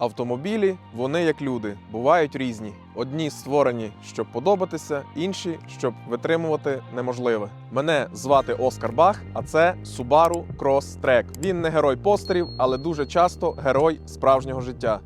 Автомобілі вони як люди, бувають різні. Одні створені, щоб подобатися, інші щоб витримувати неможливе. Мене звати Оскар Бах, а це Subaru Cross Track. Він не герой постерів, але дуже часто герой справжнього життя.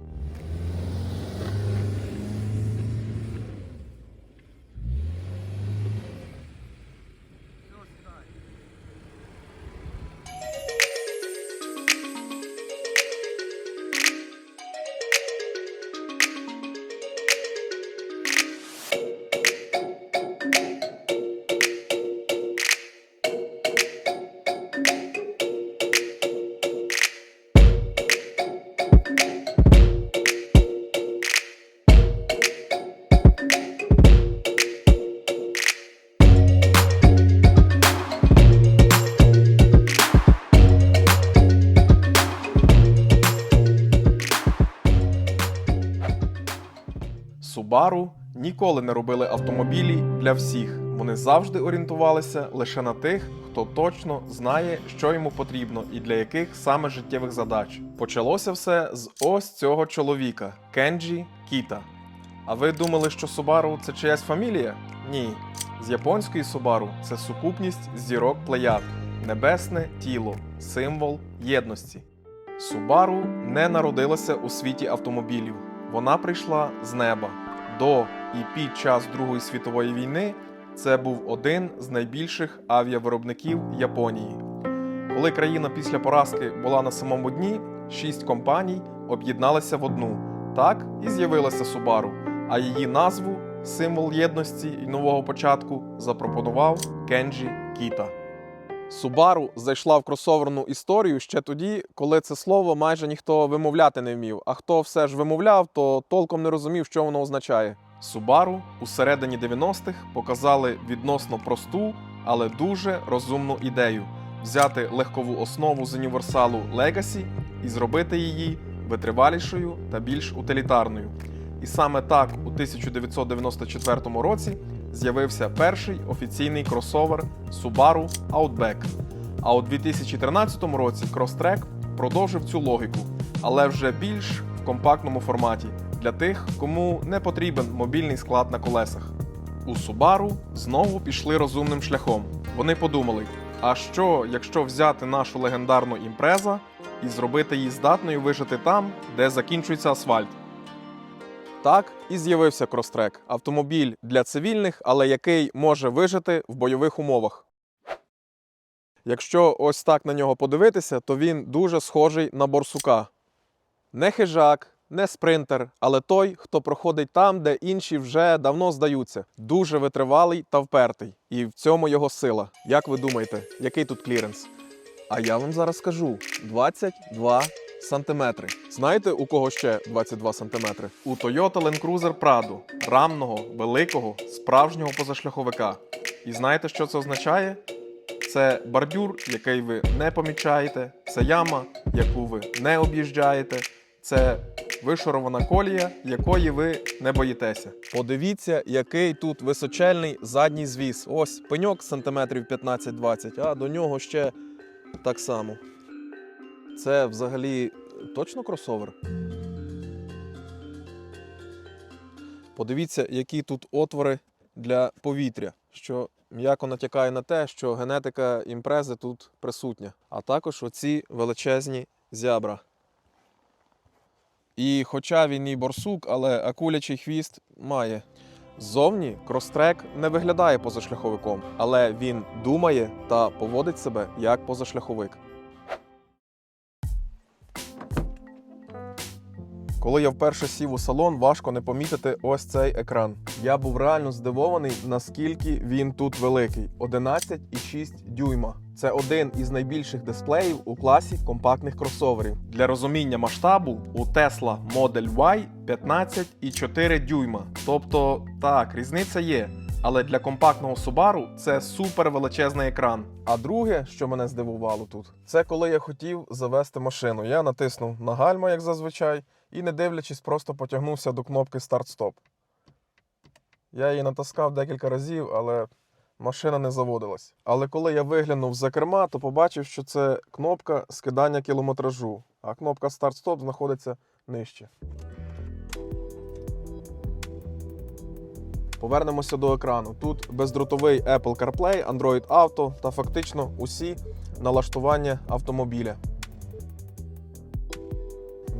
Subaru ніколи не робили автомобілі для всіх. Вони завжди орієнтувалися лише на тих, хто точно знає, що йому потрібно і для яких саме життєвих задач. Почалося все з ось цього чоловіка Кенджі Кіта. А ви думали, що Subaru це чиясь фамілія? Ні. З японської Subaru це сукупність зірок плеяд, небесне тіло, символ єдності. Subaru не народилася у світі автомобілів. Вона прийшла з неба. До і під час Другої світової війни це був один з найбільших авіавиробників Японії. Коли країна після поразки була на самому дні, шість компаній об'єдналися в одну. Так і з'явилася Subaru, а її назву, символ єдності і нового початку, запропонував Кенджі Кіта. Subaru зайшла в кросоверну історію ще тоді, коли це слово майже ніхто вимовляти не вмів. А хто все ж вимовляв, то толком не розумів, що воно означає. Subaru у середині 90-х показали відносно просту, але дуже розумну ідею взяти легкову основу з універсалу Legacy і зробити її витривалішою та більш утилітарною. І саме так у 1994 році з'явився перший офіційний кросовер Subaru Outback. А у 2013 році Crosstrek продовжив цю логіку, але вже більш в компактному форматі для тих, кому не потрібен мобільний склад на колесах. У Subaru знову пішли розумним шляхом. Вони подумали: а що, якщо взяти нашу легендарну імпреза і зробити її здатною вижити там, де закінчується асфальт? Так і з'явився крострек автомобіль для цивільних, але який може вижити в бойових умовах. Якщо ось так на нього подивитися, то він дуже схожий на борсука. Не хижак, не спринтер, але той, хто проходить там, де інші вже давно здаються. Дуже витривалий та впертий. І в цьому його сила. Як ви думаєте, який тут кліренс? А я вам зараз скажу: 22 сантиметри. Знаєте, у кого ще 22 сантиметри? У Toyota Land Cruiser Prado, рамного, великого, справжнього позашляховика. І знаєте, що це означає? Це бордюр, який ви не помічаєте, це яма, яку ви не об'їжджаєте, це вишорована колія, якої ви не боїтеся. Подивіться, який тут височельний задній звіс. Ось пеньок сантиметрів 15-20, а до нього ще так само. Це взагалі точно кросовер? Подивіться, які тут отвори для повітря, що м'яко натякає на те, що генетика імпрези тут присутня. А також оці величезні зябра. І хоча він і борсук, але акулячий хвіст має. Ззовні крострек не виглядає позашляховиком, але він думає та поводить себе як позашляховик. Коли я вперше сів у салон, важко не помітити ось цей екран. Я був реально здивований, наскільки він тут великий 11,6 дюйма. Це один із найбільших дисплеїв у класі компактних кросоверів. Для розуміння масштабу у Tesla Model Y 15,4 дюйма. Тобто, так, різниця є. Але для компактного Subaru це супер величезний екран. А друге, що мене здивувало тут, це коли я хотів завести машину. Я натиснув на гальма, як зазвичай, і не дивлячись, просто потягнувся до кнопки старт-стоп. Я її натискав декілька разів, але машина не заводилась. Але коли я виглянув за керма, то побачив, що це кнопка скидання кілометражу, а кнопка старт-стоп знаходиться нижче. Повернемося до екрану. Тут бездротовий Apple CarPlay, Android Auto та фактично усі налаштування автомобіля.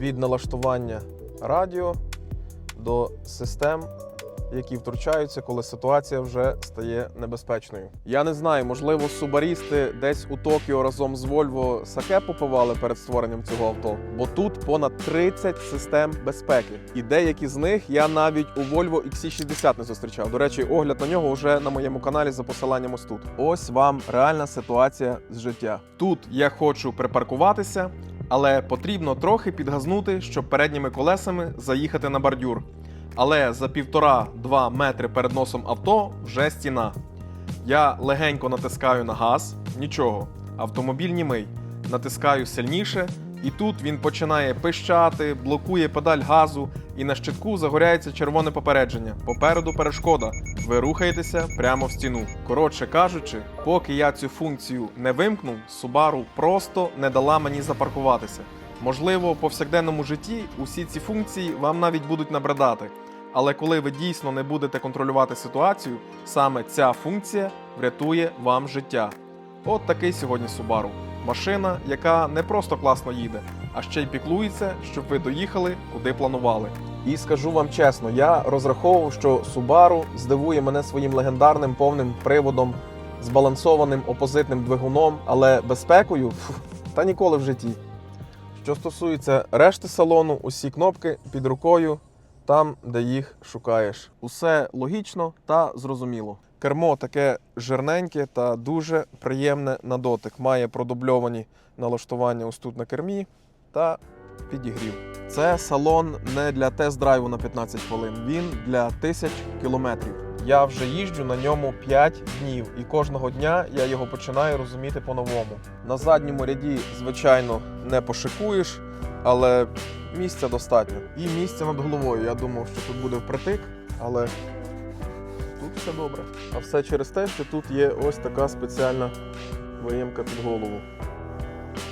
Від налаштування радіо до систем, які втручаються, коли ситуація вже стає небезпечною. Я не знаю, можливо, субарісти десь у Токіо разом з Volvo саке попивали перед створенням цього авто, бо тут понад 30 систем безпеки, і деякі з них я навіть у Volvo XC60 не зустрічав. До речі, огляд на нього вже на моєму каналі за посиланням ось тут. Ось вам реальна ситуація з життя. Тут я хочу припаркуватися, але потрібно трохи підгазнути, щоб передніми колесами заїхати на бордюр. Але за півтора-два метри перед носом авто вже стіна. Я легенько натискаю на газ, нічого. Автомобіль німий. Натискаю сильніше, і тут він починає пищати, блокує педаль газу, і на щитку загоряється червоне попередження. Попереду перешкода. Ви рухаєтеся прямо в стіну. Коротше кажучи, поки я цю функцію не вимкнув, Subaru просто не дала мені запаркуватися. Можливо, в повсякденному житті усі ці функції вам навіть будуть набридати. Але коли ви дійсно не будете контролювати ситуацію, саме ця функція врятує вам життя. От такий сьогодні Subaru. Машина, яка не просто класно їде, а ще й піклується, щоб ви доїхали куди планували. І скажу вам чесно, я розраховував, що Subaru здивує мене своїм легендарним повним приводом, збалансованим опозитним двигуном, але безпекою фу, та ніколи в житті. Що стосується решти салону, усі кнопки під рукою, там, де їх шукаєш. Усе логічно та зрозуміло. Кермо таке жирненьке та дуже приємне на дотик. Має продубльовані налаштування ось тут на кермі та підігрів. Це салон не для тест-драйву на 15 хвилин, він для тисяч кілометрів. Я вже їжджу на ньому 5 днів, і кожного дня я його починаю розуміти по-новому. На задньому ряді, звичайно, не пошикуєш, але місця достатньо. І місця над головою. Я думав, що тут буде впритик, але все добре. А все через те, що тут є ось така спеціальна виємка під голову.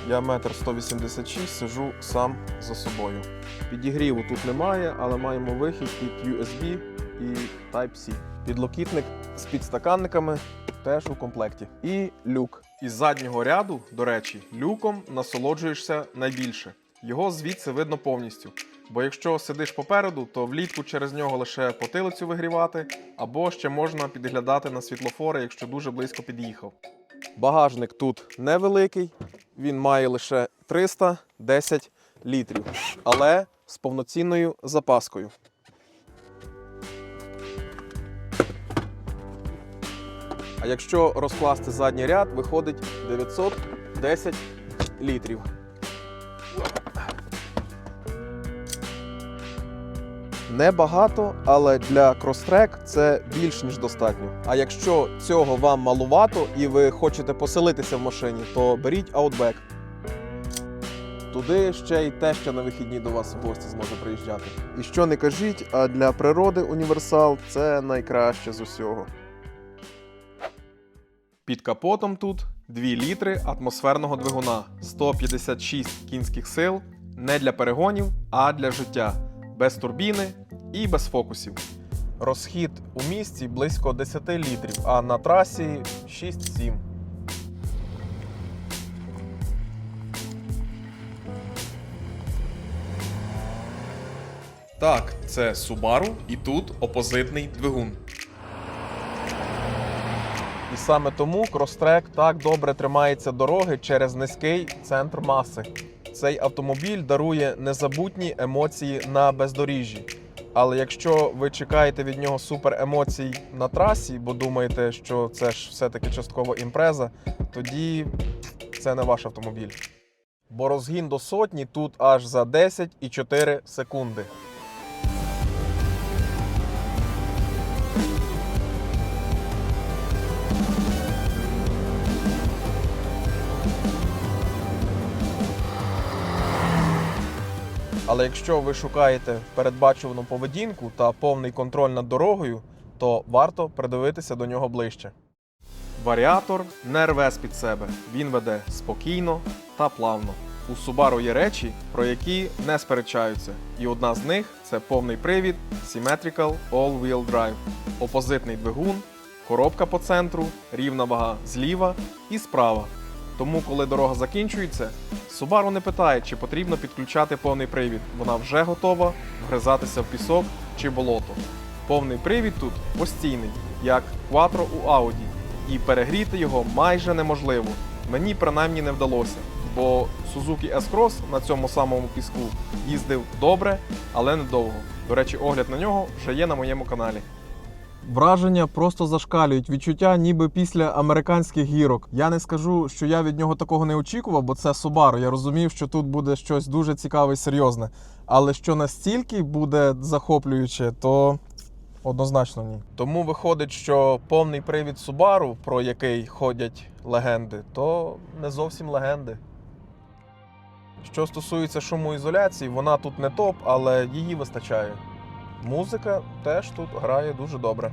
Я метр 186, сижу сам за собою. Підігріву тут немає, але маємо вихід під USB і Type-C. Підлокітник з підстаканниками теж у комплекті. І люк. Із заднього ряду, до речі, люком насолоджуєшся найбільше. Його звідси видно повністю. Бо якщо сидиш попереду, то влітку через нього лише потилицю вигрівати, або ще можна підглядати на світлофори, якщо дуже близько під'їхав. Багажник тут невеликий, він має лише 310 літрів, але з повноцінною запаскою. А якщо розкласти задній ряд, виходить 910 літрів. Небагато, але для крострек це більш ніж достатньо. А якщо цього вам малувато і ви хочете поселитися в машині, то беріть Outback. Туди ще й теща на вихідні до вас в гості зможе приїжджати. І що не кажіть, а для природи універсал це найкраще з усього. Під капотом тут 2 літри атмосферного двигуна, 156 кінських сил, не для перегонів, а для життя, без турбіни і без фокусів. Розхід у місті близько 10 літрів, а на трасі 6-7. Так, це Subaru і тут опозитний двигун. І саме тому крострек так добре тримається дороги через низький центр маси. Цей автомобіль дарує незабутні емоції на бездоріжжі. Але якщо ви чекаєте від нього супер емоцій на трасі, бо думаєте, що це ж все-таки частково імпреза, тоді це не ваш автомобіль. Бо розгін до сотні тут аж за 10,4 секунди. Але якщо ви шукаєте передбачувану поведінку та повний контроль над дорогою, то варто придивитися до нього ближче. Варіатор не рве з під себе. Він веде спокійно та плавно. У Subaru є речі, про які не сперечаються, і одна з них це повний привід Symmetrical All-Wheel Drive, опозитний двигун, коробка по центру, рівна вага зліва і справа. Тому, коли дорога закінчується, Subaru не питає, чи потрібно підключати повний привід. Вона вже готова вгризатися в пісок чи болото. Повний привід тут постійний, як Quattro у Audi, і перегріти його майже неможливо. Мені принаймні не вдалося, бо Suzuki S-Cross на цьому самому піску їздив добре, але недовго. До речі, огляд на нього вже є на моєму каналі. Враження просто зашкалюють. Відчуття ніби після американських гірок. Я не скажу, що я від нього такого не очікував, бо це Subaru. Я розумів, що тут буде щось дуже цікаве і серйозне. Але що настільки буде захоплююче, то однозначно ні. Тому виходить, що повний привід Subaru, про який ходять легенди, то не зовсім легенди. Що стосується шумоізоляції, вона тут не топ, але її вистачає. Музика теж тут грає дуже добре.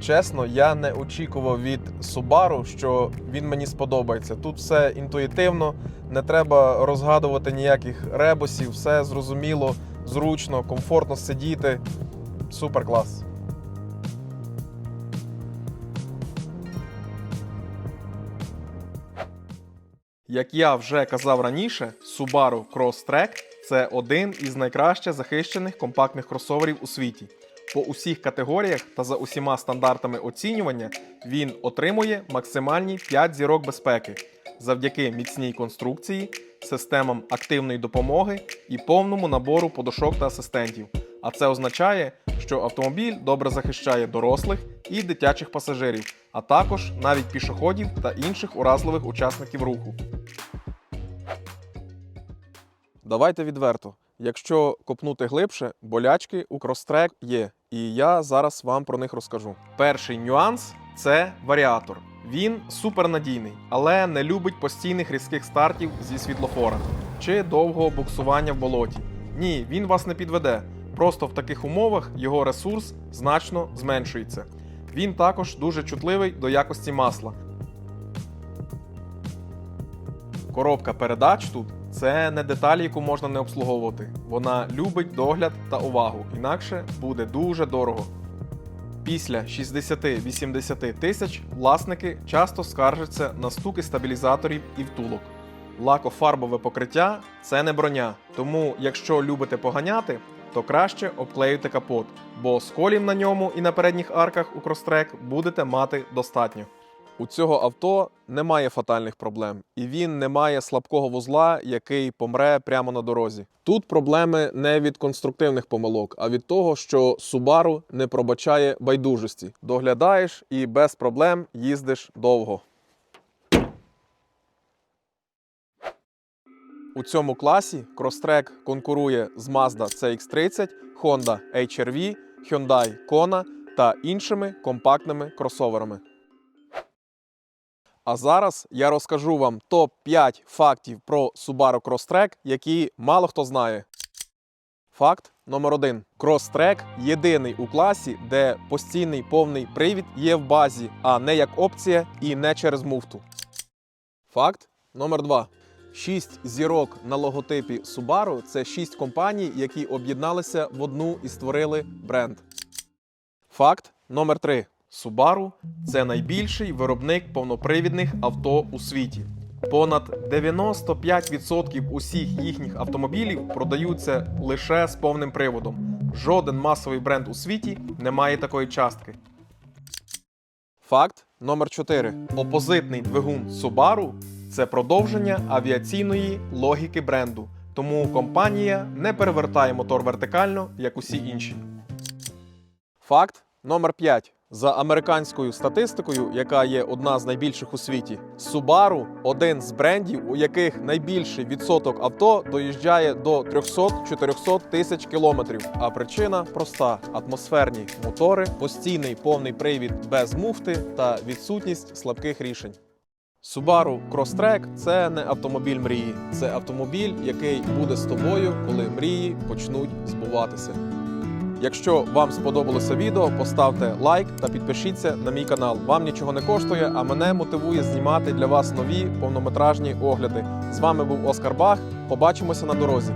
Чесно, я не очікував від Subaru, що він мені сподобається. Тут все інтуїтивно, не треба розгадувати ніяких ребусів, все зрозуміло, зручно, комфортно сидіти. Супер клас. Як я вже казав раніше, Subaru Crosstrek – це один із найкраще захищених компактних кросоверів у світі. По усіх категоріях та за усіма стандартами оцінювання він отримує максимальні 5 зірок безпеки завдяки міцній конструкції, системам активної допомоги і повному набору подушок та асистентів. А це означає, що автомобіль добре захищає дорослих і дитячих пасажирів, а також навіть пішоходів та інших уразливих учасників руху. Давайте відверто. Якщо копнути глибше, болячки у крострек є, і я зараз вам про них розкажу. Перший нюанс це варіатор. Він супернадійний, але не любить постійних різких стартів зі світлофора чи довгого буксування в болоті. Ні, він вас не підведе. Просто в таких умовах його ресурс значно зменшується. Він також дуже чутливий до якості масла. Коробка передач тут це не деталь, яку можна не обслуговувати. Вона любить догляд та увагу, інакше буде дуже дорого. Після 60-80 тисяч власники часто скаржаться на стуки стабілізаторів і втулок. Лакофарбове покриття це не броня, тому якщо любите поганяти, то краще обклеюйте капот, бо сколів на ньому і на передніх арках у крострек будете мати достатньо. У цього авто немає фатальних проблем, і він не має слабкого вузла, який помре прямо на дорозі. Тут проблеми не від конструктивних помилок, а від того, що Subaru не пробачає байдужості. Доглядаєш і без проблем їздиш довго. У цьому класі Crosstrek конкурує з Mazda CX-30, Honda HR-V, Hyundai Kona та іншими компактними кросоверами. А зараз я розкажу вам топ-5 фактів про Subaru Crosstrek, які мало хто знає. Факт номер один: Crosstrek єдиний у класі, де постійний повний привід є в базі, а не як опція і не через муфту. Факт номер два. Шість зірок на логотипі Subaru – це шість компаній, які об'єдналися в одну і створили бренд. Факт номер 3. Subaru – це найбільший виробник повнопривідних авто у світі. Понад 95% усіх їхніх автомобілів продаються лише з повним приводом. Жоден масовий бренд у світі не має такої частки. Факт номер 4. Опозитний двигун Subaru – це продовження авіаційної логіки бренду. Тому компанія не перевертає мотор вертикально, як усі інші. Факт номер 5. За американською статистикою, яка є одна з найбільших у світі, Subaru один з брендів, у яких найбільший відсоток авто доїжджає до 300-400 тисяч кілометрів. А причина проста: атмосферні мотори, постійний повний привід без муфти та відсутність слабких рішень. Subaru Crosstrek – це не автомобіль мрії, це автомобіль, який буде з тобою, коли мрії почнуть збуватися. Якщо вам сподобалося відео, поставте лайк та підпишіться на мій канал. Вам нічого не коштує, а мене мотивує знімати для вас нові повнометражні огляди. З вами був Оскар Бах. Побачимося на дорозі.